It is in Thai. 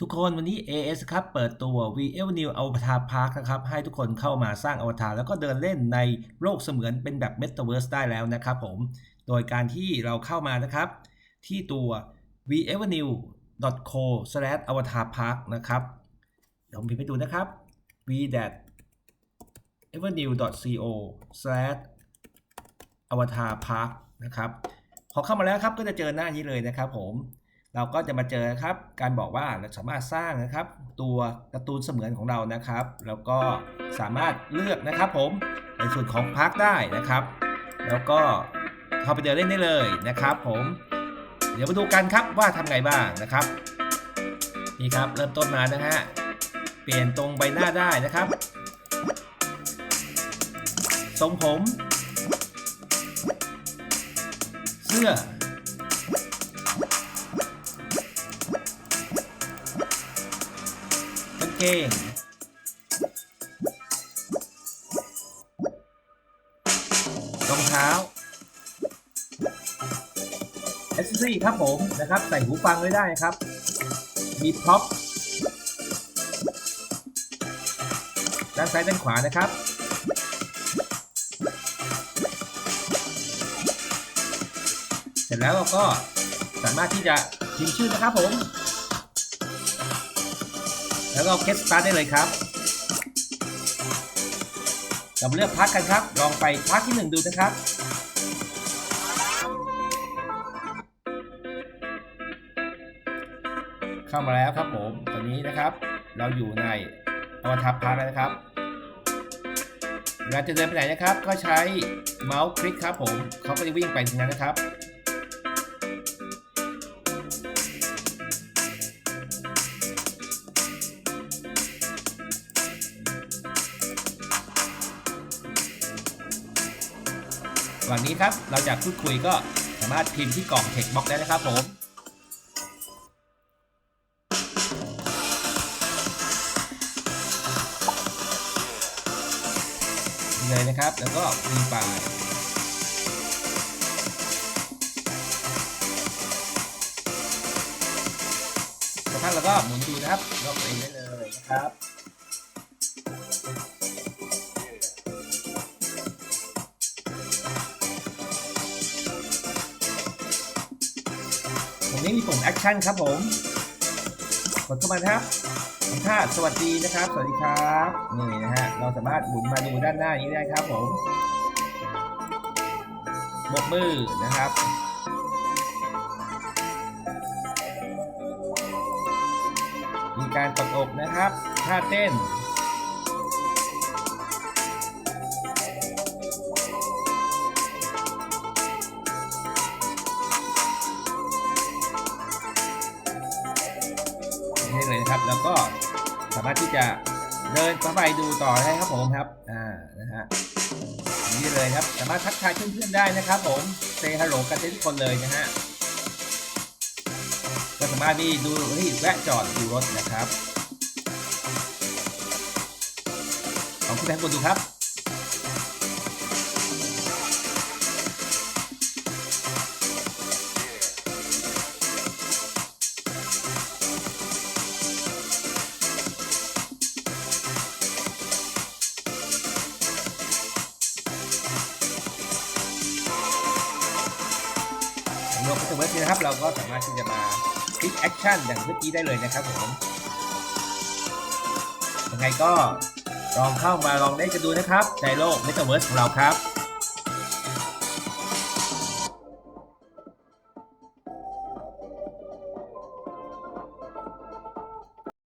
ทุกคนวันนี้ AS ครับเปิดตัว v e v e n u e Avatar Park นะครับให้ทุกคนเข้ามาสร้างอวตารแล้วก็เดินเล่นในโลกเสมือนเป็นแบบ Metaverse ได้แล้วนะครับผม โดยการที่เราเข้ามานะครับ ที่ตัว v e v e n u e co avatar park นะครับเดี๋ยวผมพิมพ์ให้ดูนะครับ v a v e n u e co avatar park นะครับพอเข้ามาแล้วครับก็จะเจอหน้านี้เลยนะครับผม เราก็จะมาเจอครับ การบอกว่าเราสามารถสร้างนะครับ ตัวการ์ตูนเสมือนของเรานะครับ แล้วก็สามารถเลือกนะครับผมในส่วนของพาร์คได้นะครับ แล้วก็เข้าไปเดินเล่นได้เลยนะครับผม เดี๋ยวมาดูกันครับว่าทำไงบ้างนะครับนี่ครับเริ่มต้นมานะฮะเปลี่ยนตรงใบหน้าได้นะครับ ทรงผม เสื้อ เกงรองเท้าอ c เซสซี่ครับผมนะครับ ใส่หูฟังไว้ได้ครับ มีพ็อปด้านซ้ายด้านขวานะครับเสร็จแล้วเราก็สามารถที่จะพิมพ์ชื่อนะครับผม แล้วก็เคสตาร์ทได้เลยครับเรามาเลือกพักกันครับ ลองไปพักที่หนึ่งดูนะครับเข้ามาแล้วครับผมตอนนี้นะครับ เราอยู่ในอวตารพักแล้วนะครับเวลาจะเดินไปไหนนะครับ ก็ใช้เมาส์คลิกครับผมเขาก็จะวิ่งไปตรงนั้นนะครับ วันนี้ครับเราอยากพูดคุยก็สามารถพิมพ์ที่กล่องเทคบ็อกได้นะครับผมเลยนะครับ แล้วก็วิ่งไปสักพักแล้วก็หมุนดูนะครับรอบตัวเองได้เลยนะครับ นี้มีปุ่มแอคชั่นครับผมกดเข้ามาครับท่าสวัสดีนะครับ สวัสดีครับนี่นะฮะเราสามารถหมุนมาดูด้านหน้านี้ได้ครับผมบกมือนะครับมีการตบอกนะครับท่าเต้น นี่เลยนะครับ แล้วก็สามารถที่จะเดินเข้าไปดูต่อได้ครับผมครับ อ่า นะฮะนี่เลยครับ สามารถทักทายเพื่อนๆได้นะครับ ผมเซฮัลโหลกันทุกคนเลยนะฮะ ก็สามารถนี่ดูนี่แวะจอดดูรถนะครับลองขึ้นไปข้างบนดูครับ รวมกับเว็บนี้นะครับ เราก็สามารถที่จะมาคลิกแอคชั่นอย่างเมื่อกี้ได้เลยนะครับผมยังไงก็ลองเข้ามาลองเล่นกันดูนะครับในโลกเมตาเวิร์สของเราครับ